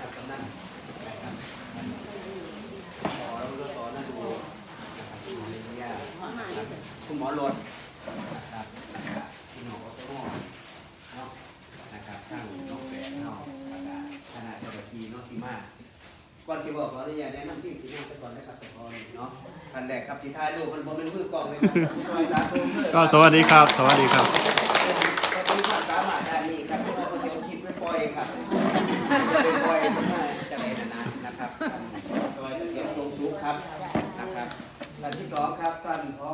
ครับกำนันนะครับต่อแล้วก็ต่อนั่นดูนะครับคุณหมอเลียคุณหมอรถนะครับนะครับคุณหมอก็ต้องเนาะนะครับทั้งน้องแฝดเนาะนะครับคณะเจ้าหน้าที่เนาะที่มากก่อนที่บอกขออนุญาตแนะนำที่ที่นั่งไปก่อนนะครับแต่ก่อนเนาะท่านแรกครับที่ท้ายรูปมันบนเป็นมือกล้องเลยครับซอยสาธุเด้อก็สวัสดีครับ สวัสดีครับก็เป็นความสามารถด้านีครับที่ว่าคนจะคิดไปปล่อยครับ ไปปล่อยมันน่าจะไหนนานๆนะครับซอยเสียงตรงสุขครับนะครับท่านที่สองครับท่านพอ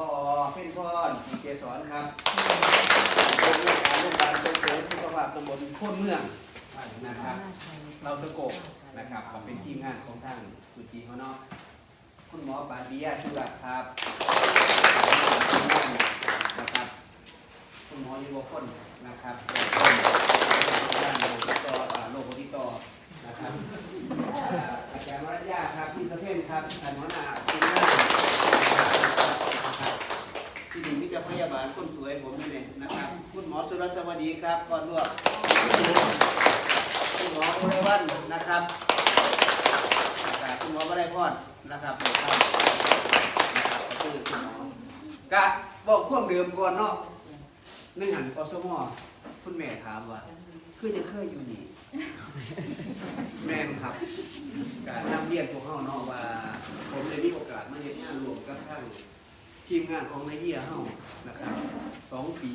เพ่นพรมีเจสอนครับเป็นเรื่องการโรงพยาบาลส่งเสริมสุขภาพตำบลโคนเมืองนะครับ เราสกบนะครับก็เป็นทีมงานของทางกุณจีเขาเนาะคุณหมอปาปิยชุรัตน์ครับนะครับคุณหมอยุวคนนะครับด้านโรคติดต่ออ่าโรคติดต่อนะครับอ่าอาจารย์วรยาครับ พี่สะเพ่นครับท่านหัวหน้าทีมงานนะครับที่ดีมิจพยาบาลคนสวยผมนี่เองนะครับ คุณหมอสุรัตน์สวัสดีครับก่อนรวบคุณหมออุไรวันนะครับอ่าคุณหมอวไรพรนะครับในท่านนะครับก็คือคุณหมอกะบอกพวกเดิมก่อนเนาะหนึ่งหันอสมอคุณแม่ถามว่าคือจะเคยอยู่นี่ แม่นครับการนำเรียนพวกเขาเนาะว่า ทางทีมงานของนายเฮียเฮานะครับสองปี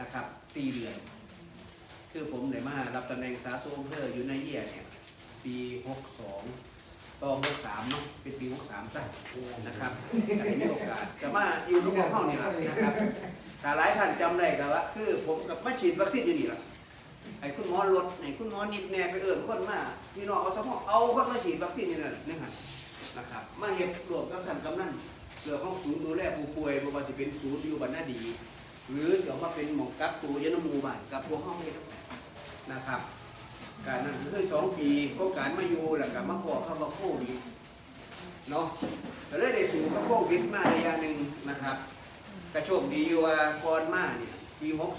นะครับสี่เดือน คือผมได้มารับตำแหน่งสาธารณสุขอำเภออยู่ในเยี่ยเนี่ยปี62ต่อ63เนาะเป็นปี63ซะนะครับแต่ไมีโอกาสแต่ว่าอยู่ทุกห้องนี่แหละนะครับแต่หลายท่านจำได้ก็ว่าคือผมกับมาฉีดวัคซีนอยู่นี่แหละไอ้คุณหมอรถไอ้คุณหมอนิดแน่ไปเอิ้นคนมาพี่น้องเอาสมองเอาคนมาฉีดวัคซีนนี่นั่นนี่ฮะ นะครับมาเฮ็ดรวมกับท่านกำนันเกี่ยวของศูนย์ดูแลผู้ป่วยบ่ว่าสิเป็นศูนย์อยู่บ้านนาดี หรือเดี๋ยวมาเป็นหมองกักตัวยนมูบ้านกับพวกห้องเฮ็ดนะครับ การนั้นคือสองปีก็การมาอยู่แล้วก็มาพอเข้ามาโควิดเนาะก็เลยได้สู่กับโควิดมาระยะหนึ่งนะครับกระโชคดีอยู่ว่าก่อนมาเนี่ยปีหก